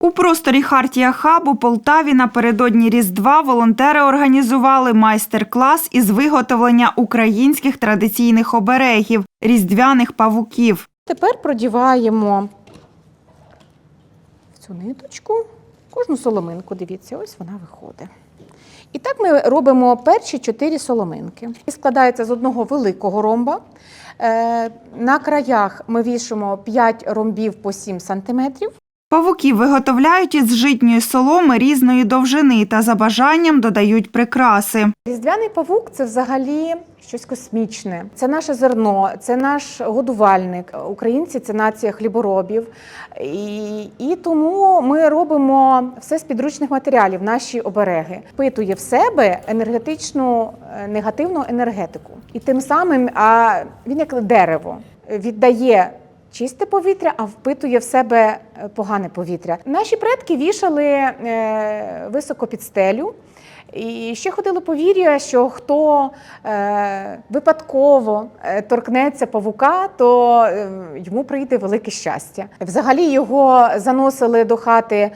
У просторі Хартія Хаб у Полтаві напередодні Різдва волонтери організували майстер-клас із виготовлення українських традиційних оберегів різдвяних павуків. Тепер продіваємо цю ниточку кожну соломинку. Дивіться, ось вона виходить. І так ми робимо перші чотири соломинки. І складається з одного великого ромба. Е, На краях ми вішаємо 5 ромбів по 7 сантиметрів. Павуків виготовляють із житньої соломи різної довжини та за бажанням додають прикраси. Різдвяний павук це взагалі щось космічне. Це наше зерно, це наш годувальник. Українці це нація хліборобів. І, і тому ми робимо все з підручних матеріалів, наші обереги. Впитує в себе енергетичну е, негативну енергетику. І тим самим а, він як дерево віддає. Чисте повітря, а впитує в себе е, погане повітря. Наші предки вішали е, високо під стелю. І ще ходило повір'я, що хто е, випадково е, торкнеться павука, то йому прийде велике щастя. Взагалі його заносили до хати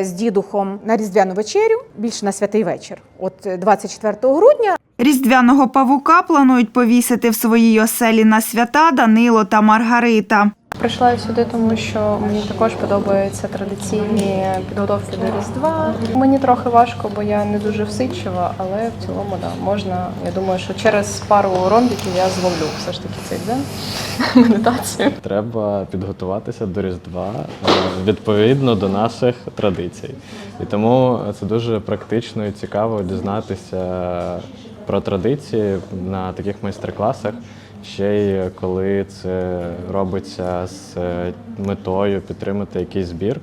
з дідухом на різдвяну вечерю, більше на святий вечір. От е, 24 грудня Різдвяного павука планують повісити в своїй оселі на свята Данило та Маргарита. Прийшла я сюди, тому що мені також подобаються традиційні підготовки до Різдва. Мені трохи важко, бо я не дуже всидчива, але в цілому да, можна. Я думаю, що через пару ромбіків я зловлю все ж таки цей день медитацію. Треба підготуватися до Різдва е, відповідно до наших традицій. І тому це дуже практично і цікаво дізнатися про традиції на таких майстер-класах, ще й коли це робиться з е, метою підтримати якийсь збір,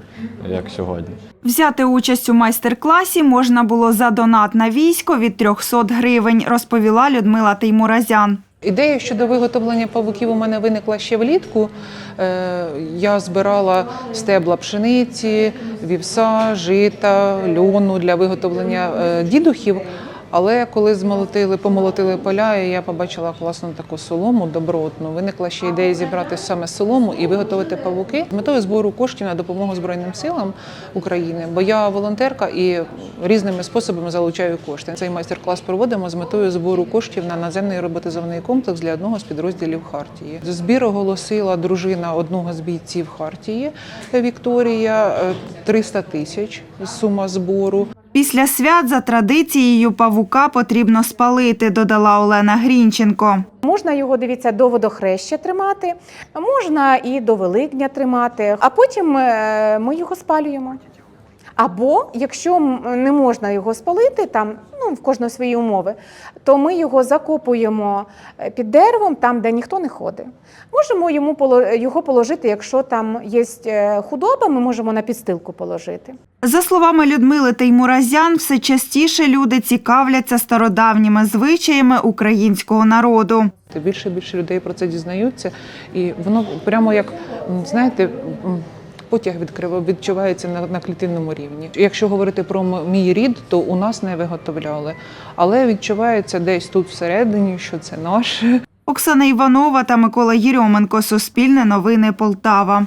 як сьогодні. Взяти участь у майстер-класі можна було за донат на військо від 300 гривень, розповіла Людмила Теймуразян. Ідея щодо виготовлення павуків у мене виникла ще влітку. Е, Я збирала стебла пшениці, вівса, жита, льону для виготовлення е, дідухів. Але коли змолотили, помолотили поля, і я побачила класну таку солому добротну. Виникла ще ідея зібрати саме солому і виготовити павуки метою збору коштів на допомогу Збройним силам України. Бо я волонтерка і різними способами залучаю кошти. Цей майстер-клас проводимо з метою збору коштів на наземний роботизований комплекс для одного з підрозділів Хартії. Збір оголосила дружина одного з бійців Хартії Вікторія е, 300 тисяч сума збору. Після свят за традицією павука потрібно спалити, додала Олена Грінченко. можна його дивіться до водохреща тримати, можна і до Великдня тримати, а потім е, ми його спалюємо. Або якщо не можна його спалити, там ну в кожного свої умови, то ми його закопуємо е, під деревом, там, де ніхто не ходить. Можемо йому поло- його положити, якщо там є е, худоба, ми можемо на підстилку положити. За словами Людмили Теймуразян, все частіше люди цікавляться стародавніми звичаями українського народу. Більше і більше людей про це дізнаються, і воно прямо як знаєте. Потяг відкрив відчувається на, на клітинному рівні. Якщо говорити про мій рід, то у нас не виготовляли, але відчувається десь тут всередині, що це наше. Оксана Іванова та Микола Єрьоменко. Суспільне новини Полтава.